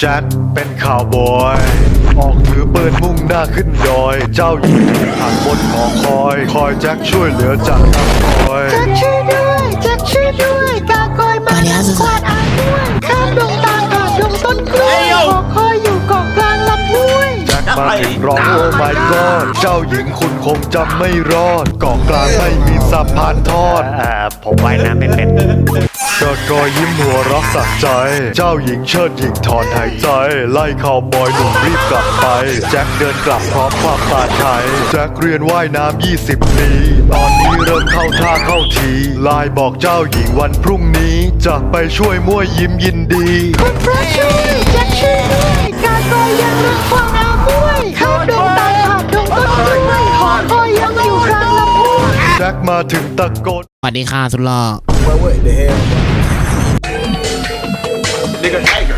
แจ็คเป็นข่าวบอย ออกถือปืนมุ่งหน้าขึ้นดอย เจ้าหญิงหักบนหอคอย คอยแจ็คช่วยเหลือจากนักคอยแจ็คช่วยด้วยแจ็คช่วยด้วยกากอยมามาแล้วสุดๆกวาดอ่างด้วยข้ามดงตาลผ่านดงต้นกล้วยหอคอยอยู่เกาะกลางลำห้วยแจ็คมาถึงร้องโอ้ my god เจ้าหญิงคุณคงจำไม่รอดเกาะกลางไม่มีสะพานทอด อยยิ้มหัวรักสักใจ เจ้าหญิงเชิดหญิงถอนหายใจ ไล่ข่าวบอยหนุ่มรีบกลับไป แจ็คเดินกลับพร้อมความปลาดชัยแจ็คเรียนว่ายน้ำ 20 ปี ตอนนี้เริ่มเข้าท่าเข้าทีไลน์บอกเจ้าหญิงวันพรุ่งนี้ จะไปช่วยมั่วยิ้มยินดีคุณพระช่วยแจ็คช่วยด้วยกากอยยังเลือกควางอาห้วยข้าดงตาลผ่านดงต้นกล้วยหอคอยยังอยู่กลางลำห้วยแจ็คมาถึงตะโกนสวัสดีค่ะสุดหล่อ Well, what the hell? Nigga, tiger.